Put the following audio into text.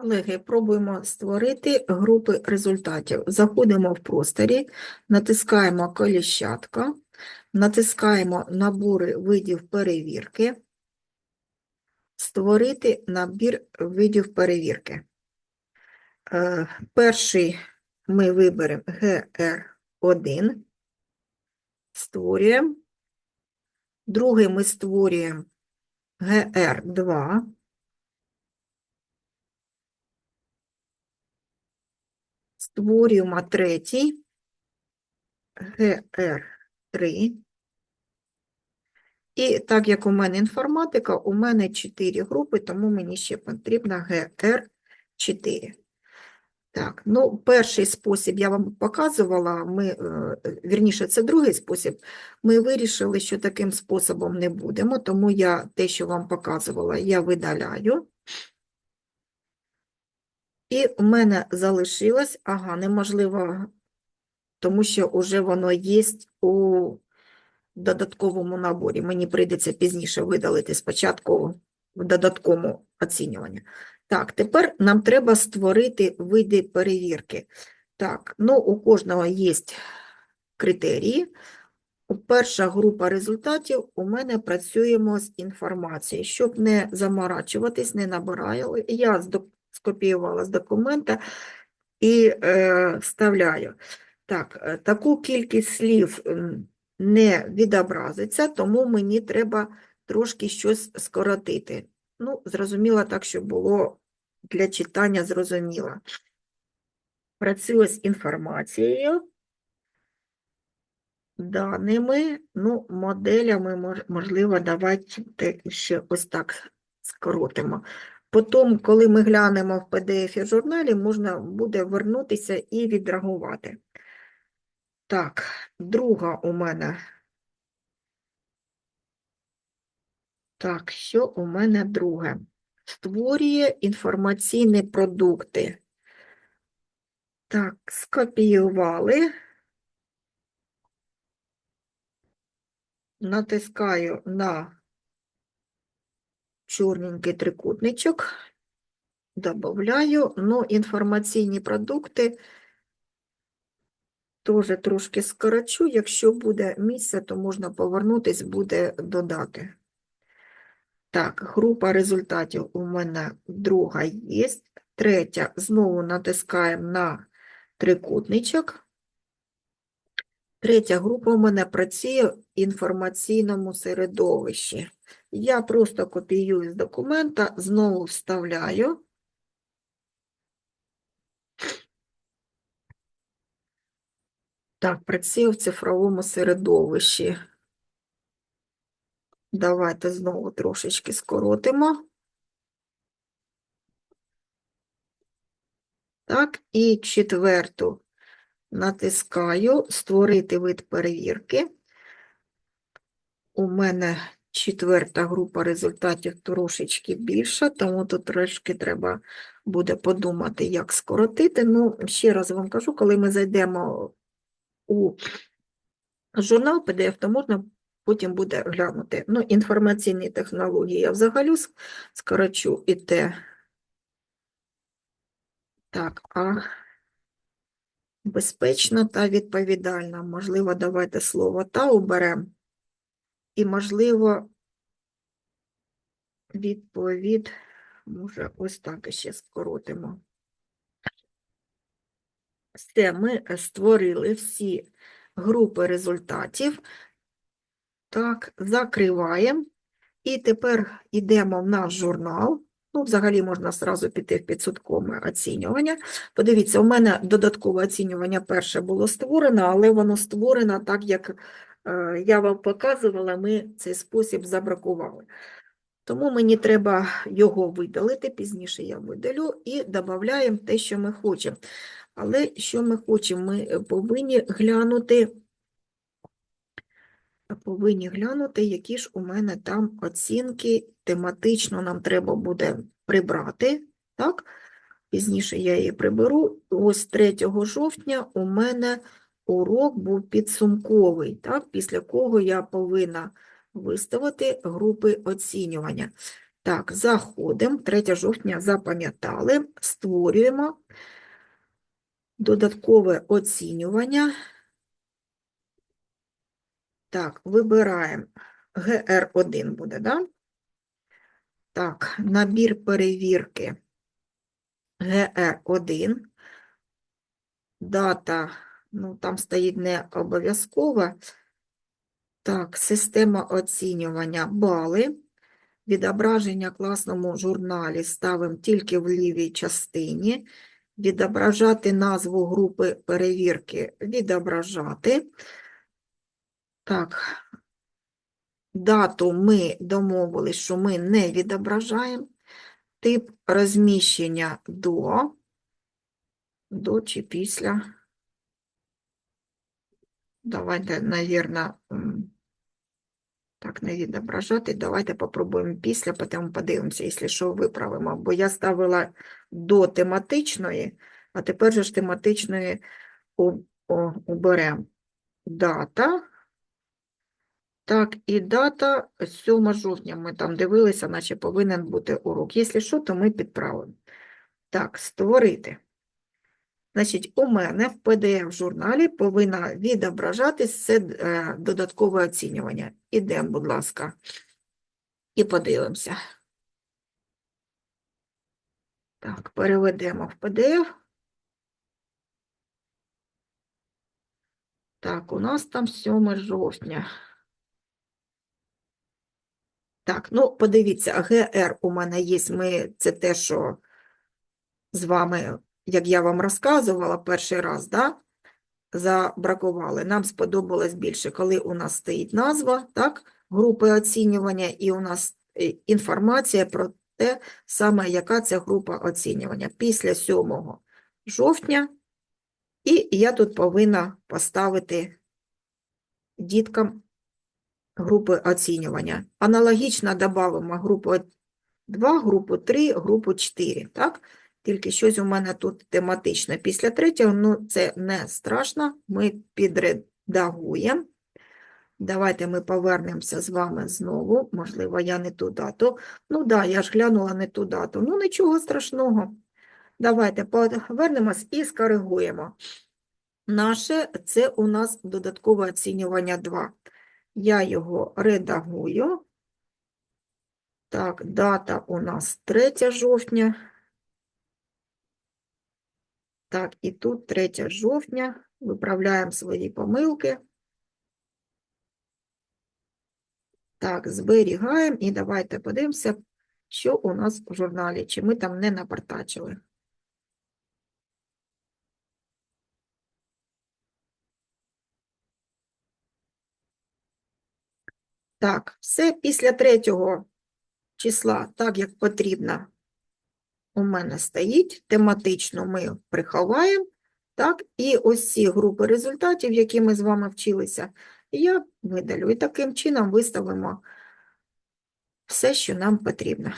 Колеги, пробуємо створити групи результатів. Заходимо в просторі, натискаємо коліщатка, натискаємо набори видів перевірки, створити набір видів перевірки. Е, Перший ми виберемо GR1, створюємо. Другий ми створюємо GR2. Створюємо третій GR3. І так як у мене інформатика, у мене 4 групи, тому мені ще потрібна GR4. Так, ну, перший спосіб я вам показувала, ми, е, вірніше, це другий спосіб. Ми вирішили, що таким способом не будемо, тому я те, що вам показувала, я видаляю. І в мене залишилось, ага, неможливо, тому що вже воно є у додатковому наборі. Мені прийдеться пізніше видалити спочатку в додатковому оцінюванні. Так, тепер нам треба створити види перевірки. Так, ну у кожного є критерії. Перша група результатів у мене працюємо з інформацією. Щоб не заморачуватись, не набираю, я скопіювала з документа і е, вставляю. Так, е, таку кількість слів не відобразиться, тому мені треба трошки щось скоротити. Ну, зрозуміло так, щоб було для читання зрозуміло. Працюю з інформацією, даними, ну, моделями, можливо, давайте ще ось так скоротимо. Потім, коли ми глянемо в PDF журналі, можна буде вернутися і відреагувати. Так, друга у мене. Так, що у мене друге? Створює інформаційні продукти. Так, скопіювали. Натискаю на чорненький трикутничок, додаю, ну, інформаційні продукти теж трошки скорочу, якщо буде місце, то можна повернутись, буде додати. Так, група результатів у мене друга є. Третя, знову натискаємо на трикутничок. Третя група у мене працює в інформаційному середовищі. Я просто копіюю з документа, знову вставляю. Так, працює в цифровому середовищі. Давайте знову трошечки скоротимо. Так, і четверту натискаю створити вид перевірки. У мене четверта група результатів трошечки більша, тому тут трошки треба буде подумати, як скоротити. Ну, ще раз вам кажу, коли ми зайдемо у журнал PDF, то можна потім буде глянути. Ну, інформаційні технології я взагалі скорочу і те. Так, а безпечна та відповідальна. Можливо, давайте слово та уберемо. І, можливо, відповідь, може, ось так ще скоротимо. Все, ми створили всі групи результатів. Так, закриваємо. І тепер йдемо в наш журнал. Ну, взагалі можна зразу піти в підсудкове оцінювання. Подивіться, у мене додаткове оцінювання перше було створено, але воно створено так, як е, я вам показувала, ми цей спосіб забракували. Тому мені треба його видалити, пізніше я видалю, і додаємо те, що ми хочемо. Але що ми хочемо? Ми е, повинні глянути, повинні глянути, які ж у мене там оцінки тематично нам треба буде прибрати. Так? Пізніше я її приберу. Ось 3 жовтня у мене урок був підсумковий, так? після кого я повинна виставити групи оцінювання. Так, заходимо, 3 жовтня запам'ятали, створюємо додаткове оцінювання. Так, вибираємо ГР1 буде, да? Так, набір перевірки ГР1. Дата, ну там стоїть не обов'язково. Так, система оцінювання бали. Відображення класному журналі ставимо тільки в лівій частині. Відображати назву групи перевірки, відображати. Так, дату ми домовились, що ми не відображаємо. Тип розміщення до, до чи після. Давайте, навірно, так, не відображати. Давайте попробуємо після, потім подивимося, якщо що, виправимо. Бо я ставила до тематичної, а тепер же ж тематичної у- о, уберемо. Дата. Так, і дата 7 жовтня. Ми там дивилися, наче повинен бути урок. Якщо що, то ми підправимо. Так, створити. Значить, у мене в PDF-журналі повинна відображатись це е, додаткове оцінювання. Ідемо, будь ласка, і подивимося. Так, переведемо в PDF. Так, у нас там 7 жовтня. Так, ну подивіться, ГР у мене є, ми, це те, що з вами, як я вам розказувала перший раз, да, забракували. Нам сподобалось більше, коли у нас стоїть назва, так, групи оцінювання, і у нас е, інформація про те, саме яка це група оцінювання. Після 7 жовтня, і я тут повинна поставити діткам групи оцінювання. Аналогічно додамо групу 2, групу 3, групу 4, так? Тільки щось у мене тут тематичне. Після третього, ну, це не страшно, ми підредагуємо. Давайте ми повернемося з вами знову. Можливо, я не ту дату. Ну, да, я ж глянула не ту дату. Ну, нічого страшного. Давайте повернемось і скоригуємо. Наше – це у нас додаткове оцінювання 2. Я його редагую. Так, дата у нас 3 жовтня. Так, і тут 3 жовтня. Виправляємо свої помилки. Так, зберігаємо і давайте подивимося, що у нас в журналі, чи ми там не напортачили. Так, все після третього числа, так як потрібно, у мене стоїть. Тематично ми приховаємо. Так, і ось ці групи результатів, які ми з вами вчилися, я видалю. І таким чином виставимо все, що нам потрібно.